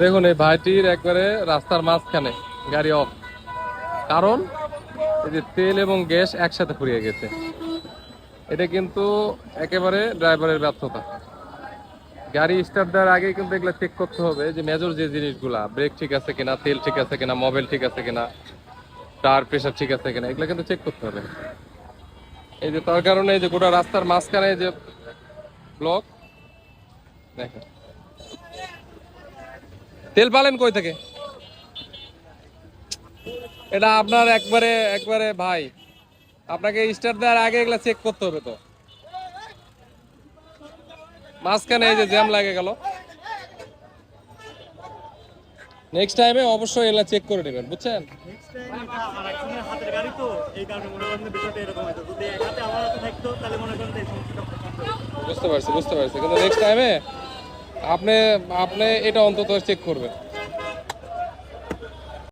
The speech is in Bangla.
দেখুন, এই ভাইটির একবারে রাস্তার মাঝখানে গাড়ি অফ কারণ এই যে তেল এবং গ্যাস একসাথে ফুরিয়ে গেছে। এটা কিন্তু একেবারে ড্রাইভারের ব্যর্থতা। গাড়ি স্টার্ট দেওয়ার আগে কিন্তু এগুলো চেক করতে হবে যে মেজর যে জিনিসগুলা ব্রেক ঠিক আছে কিনা, তেল ঠিক আছে কিনা মোবাইল ঠিক আছে কিনা টায়ার প্রেশার ঠিক আছে কিনা, এগুলো কিন্তু চেক করতে হবে। এই যে তার কারণে এই যে গোটা রাস্তার মাঝখানে যে ব্লক দেখেন। তেল পালেন কই থেকে? এটা আপনার একবারে একবারে ভাই। আপনাকে স্টার্ট দেওয়ার আগে এগুলা চেক করতে হবে তো। মাঝখানে এই যে জ্যাম লাগে গেল। নেক্সট টাইমে অবশ্যই এগুলা চেক করে নেবেন, বুঝছেন। বুঝতে পারছি বুঝতে পারছি। কিন্তু নেক্সট টাইমে আপনি আপনি এটা অন্তত চেক করবেন।